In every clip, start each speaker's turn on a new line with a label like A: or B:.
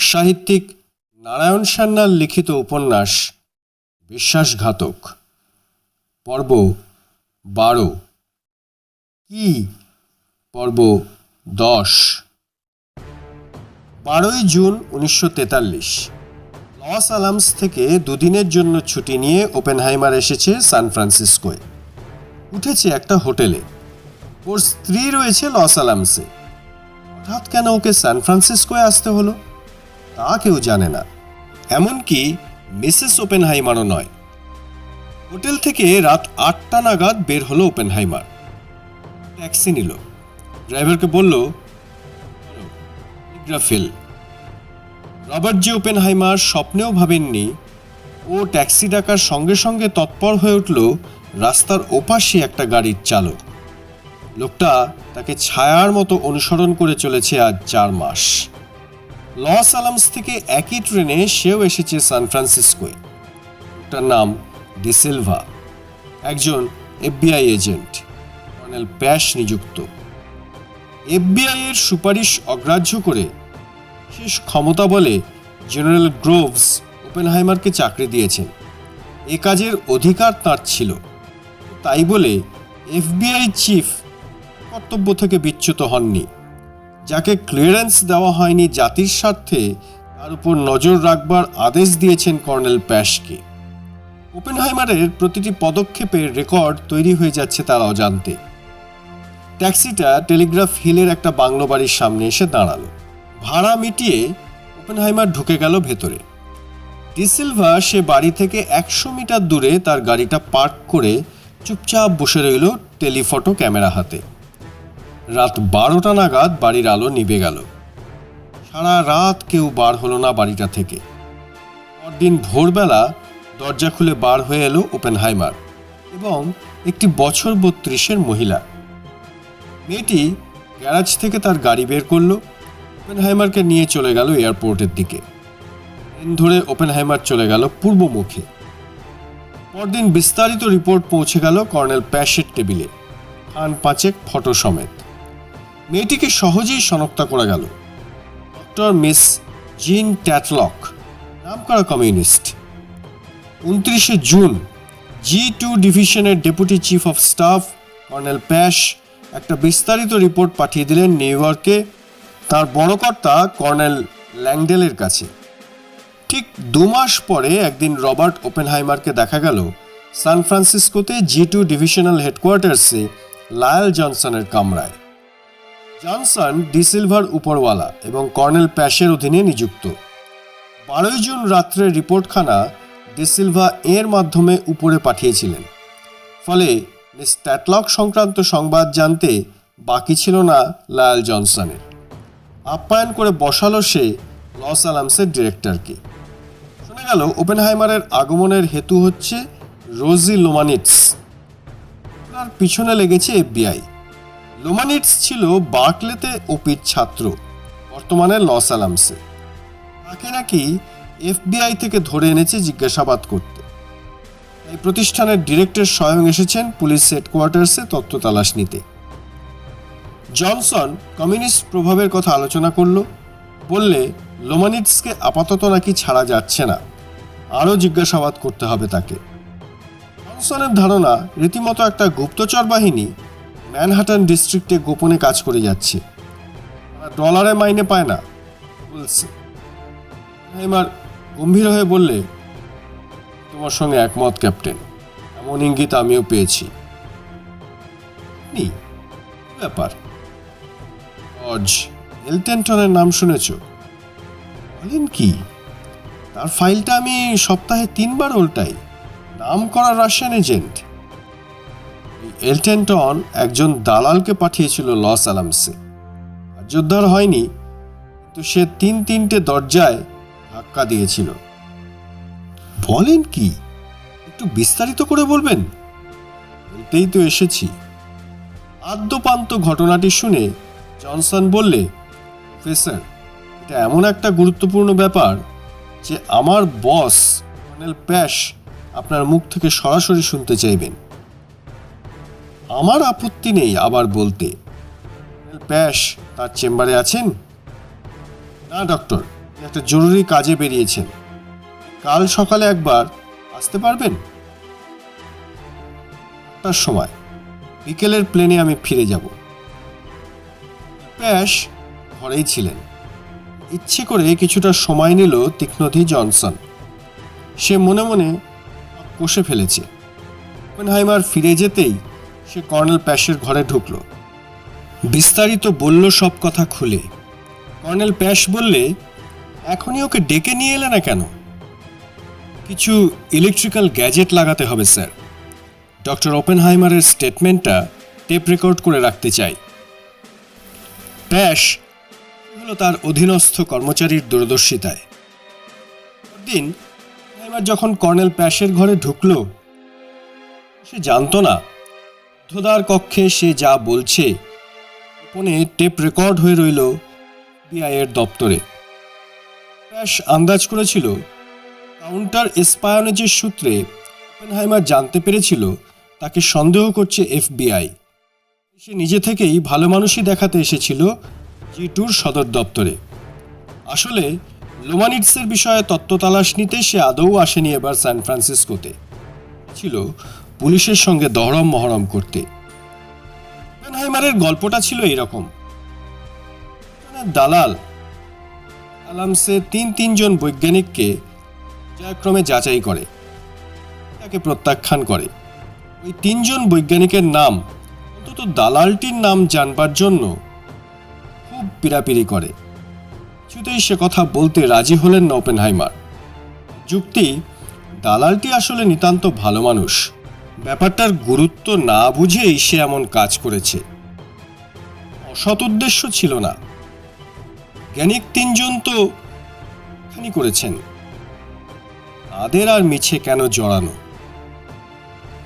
A: সাহিত্যিক নারায়ণ সান্যাল লিখিত উপন্যাস, বিশ্বাসঘাতক। পর্ব বারো। কি? পর্ব দশ। বারোই জুন উনিশশো তেতাল্লিশ। লস আলামস থেকে দুদিনের জন্য ছুটি নিয়ে ওপেনহাইমার এসেছে সান ফ্রান্সিসকোয়। উঠেছে একটা হোটেলে। ওর স্ত্রী রয়েছে লস আলামসে। হঠাৎ কেন ওকে সান ফ্রান্সিসকোয় আসতে হলো? তা কেউ জানে না। এমনকি মিসেস ওপেনহাইমারও নয়। হোটেল থেকে রাত আটটা নাগাদ বের হলো ওপেনহাইমার। ট্যাক্সি নিল। ড্রাইভারকে বলল গ্রাফিল রবার্ট জি ওপেনহাইমার স্বপ্নেও ভাবেননি। ও ট্যাক্সি ডাকার সঙ্গে সঙ্গে তৎপর হয়ে উঠল রাস্তার ওপাশে একটা গাড়ির চালক। লোকটা তাকে ছায়ার মতো অনুসরণ করে চলেছে আজ চার মাস। লস আলামস থেকে একই ট্রেনে সেও এসেছে সান ফ্রান্সিসকোয়। লোকটার নাম ডিসিলভা একজন এফবিআই এজেন্ট, কর্নেল প্যাশ নিযুক্ত। এফবিআই এর সুপারিশ অগ্রাহ্য করে শেষ ক্ষমতা বলে জেনারেল গ্রোভস ওপেনহাইমারকে চাকরি দিয়েছেন। এ কাজের অধিকার তার ছিল। তাই বলে এফবিআই চিফ কর্তব্য থেকে বিচ্যুত হননি। যাকে ক্লিয়ারেন্স দেওয়া হয়নি জাতির স্বার্থে, তার উপর নজর রাখবার আদেশ দিয়েছেন কর্নেল প্যাশকে। ওপেনহাইমারের প্রতিটি পদক্ষেপের রেকর্ড তৈরি হয়ে যাচ্ছে তার অজান্তে। ট্যাক্সিটা টেলিগ্রাফ হিলের একটা বাংলো বাড়ির সামনে এসে দাঁড়াল। ভাড়া মিটিয়ে ওপেনহাইমার ঢুকে গেল ভেতরে। ডিসিলভা সে বাড়ি থেকে একশো মিটার দূরে তার গাড়িটা পার্ক করে চুপচাপ বসে রইল টেলিফটো ক্যামেরা হাতে। রাত বারোটা নাগাদ বাড়ির আলো নিভে গেল। সারা রাত কেউ বার হলো না বাড়িটা থেকে। পরদিন ভোরবেলা দরজা খুলে বার হয়ে এলো ওপেনহাইমার এবং একটি বছর বত্রিশের মহিলা। মেয়েটি গ্যারাজ থেকে তার গাড়ি বের করল, ওপেনহাইমারকে নিয়ে চলে গেল এয়ারপোর্টের দিকে। ট্রেন ধরে ওপেনহাইমার চলে গেল পূর্বমুখে। পরদিন বিস্তারিত রিপোর্ট পৌঁছে গেল কর্নেল প্যাশের টেবিলে। খান পাঁচেক ফটো সমেত। মেয়েটিকে সহজেই শনাক্ত করা গেল। ডক্টর মিস জিন ট্যাটলক নামকরা কমিউনিস্ট। উনত্রিশে জুন, জি টু ডিভিশনের deputy chief of staff colonel Pash একটা বিস্তারিত রিপোর্ট পাঠিয়ে দিলেন নিউ ইয়র্কে তার বড় কর্তা কর্নেল ল্যাংডেলের কাছে। ঠিক দু মাস পরে একদিন রবার্ট ওপেনহাইমারকে দেখা গেল সান ফ্রান্সিসকোতে জি টু ডিভিশনাল হেডকোয়ার্টার্সে লায়াল জনসনের কামরায়। জনসন ডিসিলভার উপরওয়ালা এবং কর্নেল প্যাশের অধীনে নিযুক্ত। বারোই জুন রাত্রে রিপোর্টখানা ডিসিলভা এর মাধ্যমে উপরে পাঠিয়েছিলেন। ফলে মিস ট্যাটলক সংক্রান্ত সংবাদ জানতে বাকি ছিল না লায়াল জনসনের। আপ্যায়ন করে বসালো সে লস আলামসের ডিরেক্টরকে। শোনা গেল, ওপেনহাইমারের আগমনের হেতু হচ্ছে রোজি লোমানিটস। তার পিছনে লেগেছে এফবিআই। লোমানিটস ছিল বার্কলেতে ওপির ছাত্র, বর্তমানে লস আলামসে তাকে নাকি এফবিআই থেকে ধরে এনেছে জিজ্ঞাসাবাদ করতে। এই প্রতিষ্ঠানের ডিরেক্টর স্বয়ং এসেছেন পুলিশ হেডকোয়ার্টার্সে তথ্য তালাশ নিতে। জনসন কমিউনিস্ট প্রভাবের কথা আলোচনা করল, বললে লোমানিটসকে আপাতত নাকি ছাড়া যাচ্ছে না। আরও জিজ্ঞাসাবাদ করতে হবে তাকে। জনসনের ধারণা, রীতিমতো একটা গুপ্তচর বাহিনী ম্যানহাটন ডিস্ট্রিক্টে গোপনে কাজ করে যাচ্ছে। ডলারে মাইনে পায় না, বলছে। হেমার গম্ভীর হয়ে বললে, তোমার সঙ্গে একমত, ক্যাপ্টেন। এমন ইঙ্গিত আমিও পেয়েছি। ব্যাপার? অজ এলটেনটনের নাম শুনেছ? বলেন কি, তার ফাইলটা আমি সপ্তাহে তিনবার উল্টাই। নাম করা রাশিয়ান এজেন্ট। এলটেনটন একজন দালালকে পাঠিয়েছিল লস আলামসে যোদ্ধার হয়নি, কিন্তু সে তিন তিনটে দরজায় ধাক্কা দিয়েছিল। বলেন কি? একটু বিস্তারিত করে বলবেন? বলতেই তো এসেছি। আদ্যপান্ত ঘটনাটি শুনে জনসন বললে, প্রফেসর, এটা এমন একটা গুরুত্বপূর্ণ ব্যাপার যে আমার বস কর্নেল প্যাশ আপনার মুখ থেকে সরাসরি শুনতে চাইবেন। আমার আপত্তি নেই আবার বলতে। প্যাশ, তার চেম্বারে আছেন? না, ডক্টর একটা জরুরি কাজে বেরিয়েছেন। কাল সকালে একবার আসতে পারবেন? তার সময়। বিকেলের প্লেনে আমি ফিরে যাব। প্যাশ ঘরেই ছিলেন। ইচ্ছে করে কিছুটা সময় নিল তীক্ষ্ণধী জনসন। সে মনে মনে কষে ফেলেছে। ওপেনহাইমার ফিরে যেতেই সে কর্নেল প্যাশের ঘরে ঢুকল। বিস্তারিত বলল সব কথা খুলে। কর্নেল প্যাশ বললে, এখনই ওকে ডেকে নিয়ে এলে না কেন? কিছু ইলেকট্রিক্যাল গ্যাজেট লাগাতে হবে স্যার ডক্টর ওপেনহাইমারের স্টেটমেন্টটা টেপ রেকর্ড করে রাখতে চাই। প্যাশ হলো তার অধীনস্থ কর্মচারীর দূরদর্শিতায়? দিন যখন কর্নেল প্যাশের ঘরে ঢুকলো, সে জানতো না ধোদার কক্ষে সে যা বলছে ফোনে টেপ রেকর্ড হয়ে রইল বিআইয়ের দপ্তরে। প্যাশ আন্দাজ করেছিল, কাউন্টার এসপায়নেজের সূত্রে ওপেনহাইমার জানতে পেরেছিল, তাকে সন্দেহ করছে এফবিআই। সে নিজে থেকেই ভালো মানুষই দেখাতে এসেছিল জি টুর সদর দপ্তরে। আসলে লোমানিটসের বিষয়ে তত্ত্ব তালাশ নিতে সে আদৌ আসেনি এবার সান ফ্রান্সিসকোতে। ছিল পুলিশের সঙ্গে দহরম মহরম করতে। ওপেনহাইমারের গল্পটা ছিল এইরকম দালাল আলামসে তিন তিনজন বৈজ্ঞানিককে পর্যায়ক্রমে যাচাই করে। তাকে প্রত্যাখ্যান করে। ওই তিনজন বৈজ্ঞানিকের নাম, অন্তত দালালটির নাম জানবার জন্য খুব পিরাপিরি করে। কিছুতেই সে কথা বলতে রাজি হলেন না ওপেনহাইমার। যুক্তি, দালালটি আসলে নিতান্ত ভালো মানুষ। ব্যাপারটার গুরুত্ব না বুঝেই সে এমন কাজ করেছে। অসৎ উদ্দেশ্য ছিল না। জ্ঞানিক তিনজন তো খানি করেছেন। তাদের আর মিছে কেন জড়ানো?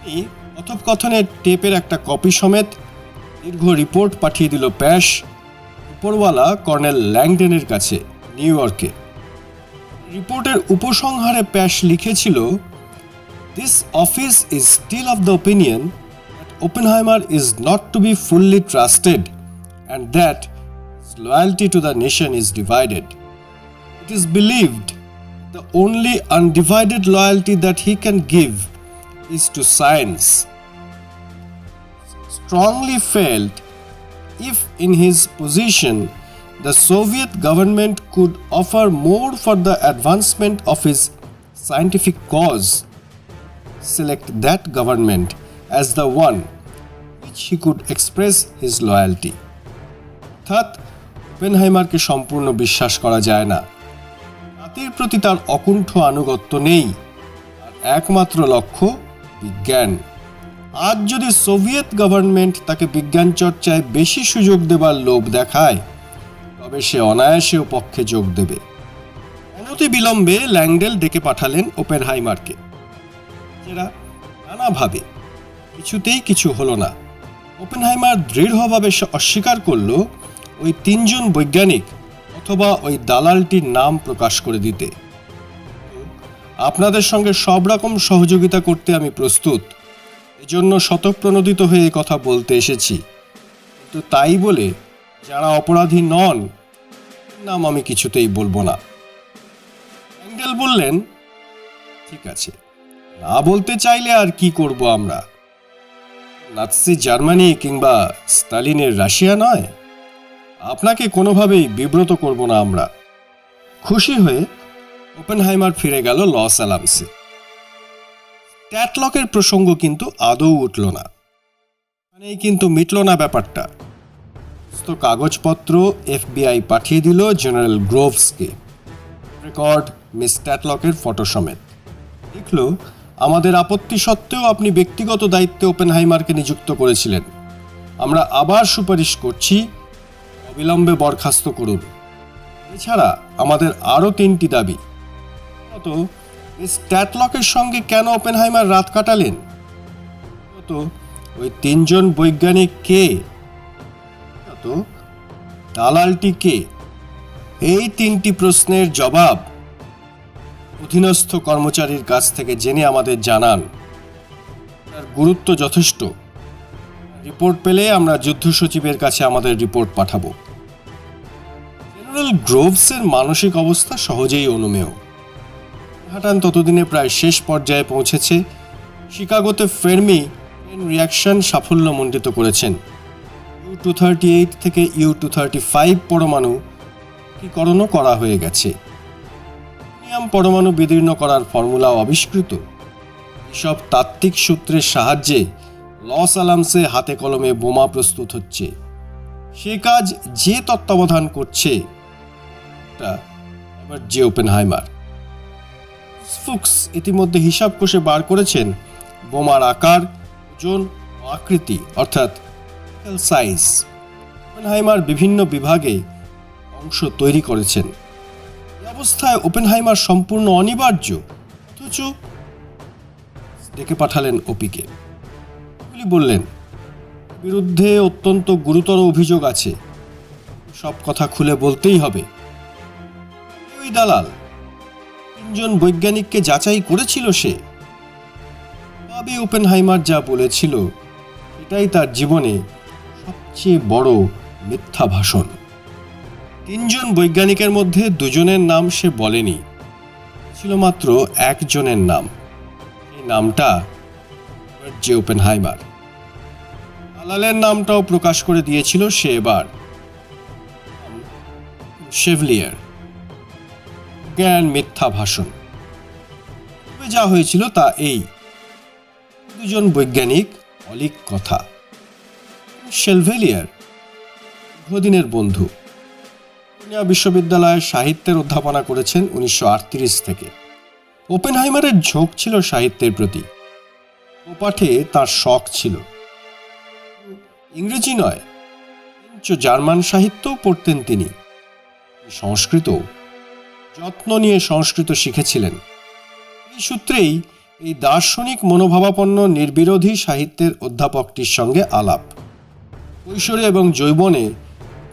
A: এই কথোপকথনের টেপের একটা কপি সমেত দীর্ঘ রিপোর্ট পাঠিয়ে দিল প্যাশ উপরওয়ালা কর্নেল ল্যাংডেনের কাছে, নিউ ইয়র্কে। রিপোর্টের উপসংহারে প্যাশ লিখেছিল This office is still of the opinion that Oppenheimer is not to be fully trusted and that his loyalty to the nation is divided. It is believed the only undivided loyalty that he can give is to science. Strongly felt if, in his position, the Soviet government could offer more for the advancement of his scientific cause select that government as the one which he could express his loyalty. অর্থাৎ ওপেনহাইমারকে সম্পূর্ণ বিশ্বাস করা যায় না। জাতির প্রতি তার অকুণ্ঠ আনুগত্য নেই। একমাত্র লক্ষ্য বিজ্ঞান। আজ যদি সোভিয়েত গভর্নমেন্ট তাকে বিজ্ঞান চর্চায় বেশি সুযোগ দেবার লোভ দেখায়, তবে সে অনায়াসেও পক্ষে যোগ দেবে। অনতি বিলম্বে ল্যাংডেল ডেকে পাঠালেন ওপেনহাইমারকে। এরা নানাভাবে, কিছুতেই কিছু হলো না। ওপেনহাইমার দৃঢ়ভাবে অস্বীকার করল ওই তিনজন বৈজ্ঞানিক অথবা ওই দালালটির নাম প্রকাশ করে দিতে। আপনাদের সঙ্গে সব রকম সহযোগিতা করতে আমি প্রস্তুত। এজন্য শতপ্রণোদিত হয়ে কথা বলতে এসেছি। কিন্তু তাই বলে যারা অপরাধী নন নাম আমি কিছুতেই বলব না। অ্যাঙ্গেল বললেন, ঠিক আছে। না বলতে চাইলে আর কি করব আমরা? নাৎসি জার্মানি কিংবা স্টালিনের রাশিয়া নয়? আপনাকে কোনোভাবেই বিব্রত করব না আমরা। খুশি হয়ে ওপেনহাইমার ফিরে গেল লস অ্যালামসে ট্যাটলকের প্রসঙ্গ কিন্তু আদৌ উঠল না। মানে কিন্তু মিটল না ব্যাপারটা। সমস্ত কাগজপত্র এফবিআই পাঠিয়ে দিল জেনারেল গ্রোভসকে। রেকর্ড মিস ট্যাটলকের ফটো সমেত। লিখল আমাদের আপত্তি সত্ত্বেও আপনি ব্যক্তিগত দায়িত্বে ওপেনহাইমারকে নিযুক্ত করেছিলেন। আমরা আবার সুপারিশ করছি, অবিলম্বে বরখাস্ত করুন। এছাড়া আমাদের আরও তিনটি দাবি। স্ট্যাটলকের সঙ্গে কেন ওপেনহাইমার রাত কাটালেন? ওই তিনজন বৈজ্ঞানিক কে? দালালটি কে? এই তিনটি প্রশ্নের জবাব অধীনস্থ কর্মচারীর কাছ থেকে জেনে আমাদের জানান। তার গুরুত্ব যথেষ্ট। রিপোর্ট পেলে আমরা যুদ্ধ সচিবের কাছে আমাদের রিপোর্ট পাঠাবো। জেনারেল গ্রোভসের মানসিক অবস্থা সহজেই অনুমেয়। হাটান ততদিনে প্রায় শেষ পর্যায়ে পৌঁছেছে। শিকাগোতে ফেরমি রিয়াকশন সাফল্যমণ্ডিত করেছেন। ইউ টু থার্টি এইট থেকে ইউ টু থার্টি ফাইভ পরমাণু কীকরণও করা হয়ে গেছে। পরমাণু বিদীর্ণ করার ফর্মুলাও আবিষ্কৃত। এসব তাত্ত্বিক সূত্রের সাহায্যে লস আলামসে হাতে কলমে বোমা প্রস্তুত হচ্ছে। সে কাজ যে তত্ত্বাবধান করছে, তা আবার যে ওপেনহাইমার। ফুক্স ইতিমধ্যে হিসাব কষে বার করেছেন, বোমার আকার, ওজন আকৃতি, অর্থাৎ সাইজ ওপেনহাইমার বিভিন্ন বিভাগে অংশ তৈরি করেছেন। অবস্থায় ওপেনহাইমার সম্পূর্ণ অনিবার্য। অথচ ডেকে পাঠালেন ওপিকে। গুলি বললেন, বিরুদ্ধে অত্যন্ত গুরুতর অভিযোগ আছে। সব কথা খুলে বলতেই হবে। ওই দালাল, তিনজন বৈজ্ঞানিককে যাচাই করেছিল সে? বাবে ওপেনহাইমার যা বলেছিল, এটাই তার জীবনে সবচেয়ে বড় মিথ্যা ভাষণ তিনজন বৈজ্ঞানিকের মধ্যে দুজনের নাম সে বলেনি। ছিল মাত্র একজনের নাম। এই নামটা জে ওপেন ওপেনহাইমার। দালালের নামটাও প্রকাশ করে দিয়েছিল সে এবার। শেভলিয়ার। জ্ঞান মিথ্যা ভাষণ। যা হয়েছিল তা এই। দুজন বৈজ্ঞানিক অলিক কথা। শেলভেলিয়ার দীর্ঘদিনের বন্ধু। পুনিয়া বিশ্ববিদ্যালয়ে সাহিত্যের অধ্যাপনা করেছেন উনিশশো আটত্রিশ থেকে। ওপেনহাইমারের ঝোঁক ছিল সাহিত্যের প্রতি। পাঠে তার শখ ছিল। ইংরেজি নয় জার্মান সাহিত্যও পড়তেন তিনি। সংস্কৃত যত্ন নিয়ে সংস্কৃত শিখেছিলেন। এই সূত্রেই এই দার্শনিক মনোভাবাপন্ন নির্বিরোধী সাহিত্যের অধ্যাপকটির সঙ্গে আলাপ। কৈশোরে এবং যৌবনে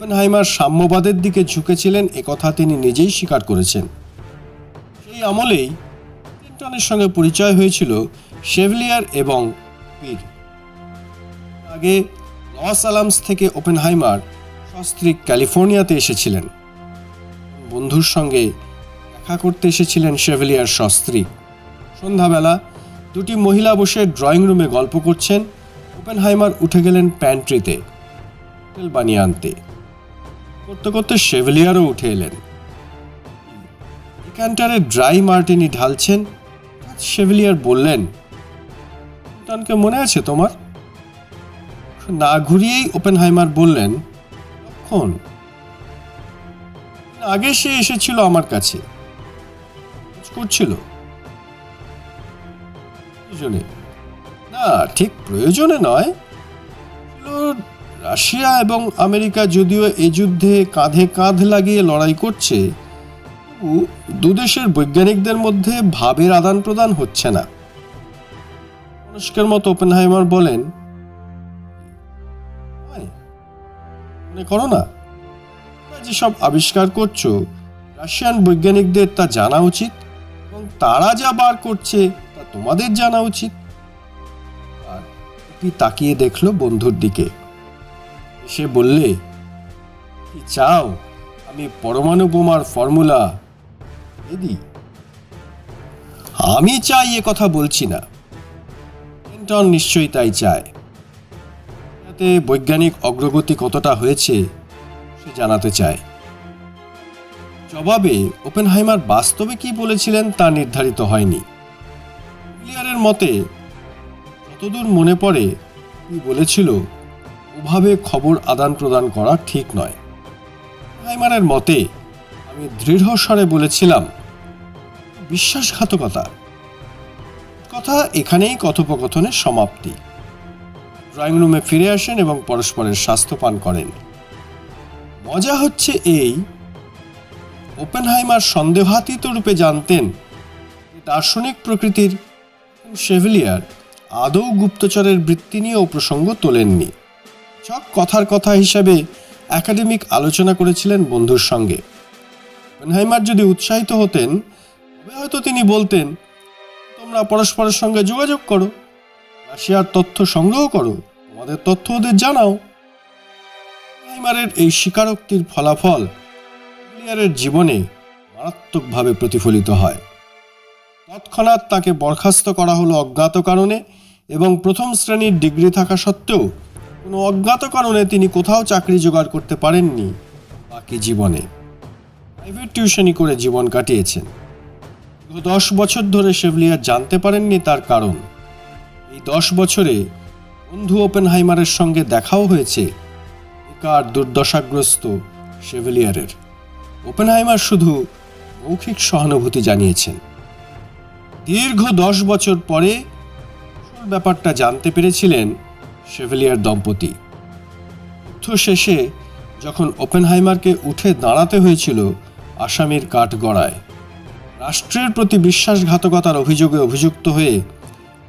A: ওপেনহাইমার সাম্যবাদের দিকে ঝুঁকেছিলেন একথা তিনি নিজেই স্বীকার করেছেন। সেই আমলেই ক্লিন্টনের সঙ্গে পরিচয় হয়েছিল শেভলিয়ার এবং পীর। আগে লস আলামস থেকে ওপেনহাইমার সস্ত্রীক ক্যালিফোর্নিয়াতে এসেছিলেন। বন্ধুর সঙ্গে দেখা করতে এসেছিলেন শেভেলিয়ার সস্ত্রী। সন্ধ্যাবেলা দুটি মহিলা বসে ড্রয়িং রুমে গল্প করছেন। ওপেনহাইমার উঠে গেলেন প্যান্ট্রিতে বানিয়ে আনতে। করতে করতে শেভেলিয়ারও উঠে এলেন। ক্যান্টারে ড্রাই মার্টিনি ঢালছেন শেভেলিয়ার বললেন টনকে মনে আছে তোমার? না ঘুরিয়েই ওপেনহাইমার বললেন, কখন? আগে সে এসেছিল আমার কাছে। করছিল। না, ঠিক প্রয়োজনে নয়। রাশিয়া এবং আমেরিকা যদিও এ যুদ্ধে কাঁধে কাঁধ লাগিয়ে লড়াই করছে দুদেশের বৈজ্ঞানিকদের মধ্যে ভাবের আদান প্রদান হচ্ছে না। মানুষকের মতো ওপেনহাইমার বলেন মনে করো না যেসব আবিষ্কার করছ, রাশিয়ান বৈজ্ঞানিকদের তা জানা উচিত এবং তারা যা বার করছে তা তোমাদের জানা উচিত। আর তাকিয়ে দেখল বন্ধুর দিকে। সে বললে, কি চাও? আমি পরমাণু বোমার ফর্মুলা দিদি আমি চাই এ কথা বলছি না। ক্লিন্টন নিশ্চয়ই তাই চায়। যাতে বৈজ্ঞানিক অগ্রগতি কতটা হয়েছে সে জানাতে চায়। জবাবে ওপেনহাইমার বাস্তবে কি বলেছিলেন তা নির্ধারিত হয়নি। ক্লিয়ারের মতে, যতদূর মনে পড়ে বলেছিল ওভাবে খবর আদান প্রদান করা ঠিক নয়। হাইমারের মতে, আমি দৃঢ় স্বরে বলেছিলাম, বিশ্বাসঘাতকতা। কথা এখানেই কথোপকথনের সমাপ্তি। ড্রয়িং রুমে ফিরে আসেন এবং পরস্পরের স্বাস্থ্য পান করেন। মজা হচ্ছে এই, ওপেনহাইমার সন্দেহাতীত রূপে জানতেন দার্শনিক প্রকৃতির শেভিলিয়ার আদৌ গুপ্তচরের বৃত্তি নিয়েও প্রসঙ্গ তোলেননি। সব কথার কথা হিসাবে একাডেমিক আলোচনা করেছিলেন বন্ধুর সঙ্গে। ওপেনহাইমার যদি উৎসাহিত হতেন, তবে হয়তো তিনি বলতেন, তোমরা পরস্পরের সঙ্গে যোগাযোগ করো, রাশিয়ার তথ্য সংগ্রহ করো, তোমাদের তথ্য ওদের জানাও। হাইমারের এই স্বীকারোক্তির ফলাফল শেভলিয়ারের জীবনে মারাত্মকভাবে প্রতিফলিত হয়। তৎক্ষণাৎ তাকে বরখাস্ত করা হলো অজ্ঞাত কারণে এবং প্রথম শ্রেণির ডিগ্রি থাকা সত্ত্বেও কোনো অজ্ঞাত কারণে তিনি কোথাও চাকরি জোগাড় করতে পারেননি বাকি জীবনে। প্রাইভেট টিউশনি করে জীবন কাটিয়েছেন। দশ বছর ধরে শেভলিয়ার জানতে পারেননি তার কারণ। এই দশ বছরে বন্ধু ওপেনহাইমারের সঙ্গে দেখাও হয়েছে বেকার, দুর্দশাগ্রস্ত শেভেলিয়ারের। ওপেনহাইমার শুধু মৌখিক সহানুভূতি জানিয়েছেন। দীর্ঘ দশ বছর পরে ব্যাপারটা জানতে পেরেছিলেন শেভেলিয়ার দম্পতি যুদ্ধ শেষে যখন ওপেনহাইমারকে উঠে দাঁড়াতে হয়েছিল আসামির কাঠগড়ায়, রাষ্ট্রের প্রতি বিশ্বাসঘাতকতার অভিযোগে অভিযুক্ত হয়ে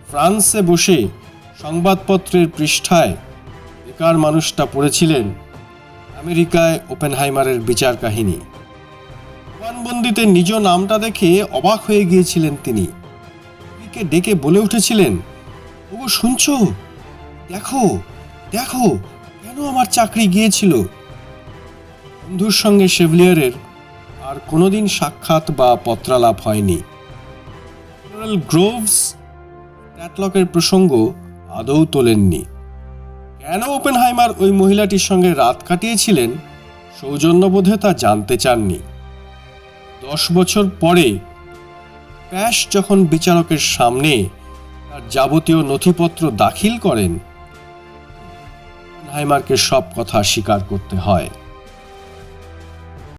A: ফ্রান্সে বসে সংবাদপত্রের পৃষ্ঠায় বেকার মানুষটা পড়েছিলেন আমেরিকায় ওপেনহাইমারের বিচার কাহিনী। জবানবন্দিতে নিজ নামটা দেখে অবাক হয়ে গিয়েছিলেন তিনি। ডেকে বলে উঠেছিলেন, ওগো, শুনছো? দেখো দেখো, কেন আমার চাকরি গিয়েছিল? বন্ধুর সঙ্গে শেভলিয়ারের আর কোনোদিন সাক্ষাৎ বা পত্রালাপ হয়নি। জেনারেল গ্রোভস ক্যাটলকের প্রসঙ্গ আদৌ তোলেননি। কেন ওপেনহাইমার ওই মহিলাটির সঙ্গে রাত কাটিয়েছিলেন? সৌজন্যবোধে তা জানতে চাননি। দশ বছর পরে প্যাশ যখন বিচারকের সামনে তার যাবতীয় নথিপত্র দাখিল করেন ওপেনহাইমারকে সব কথা স্বীকার করতে হয়।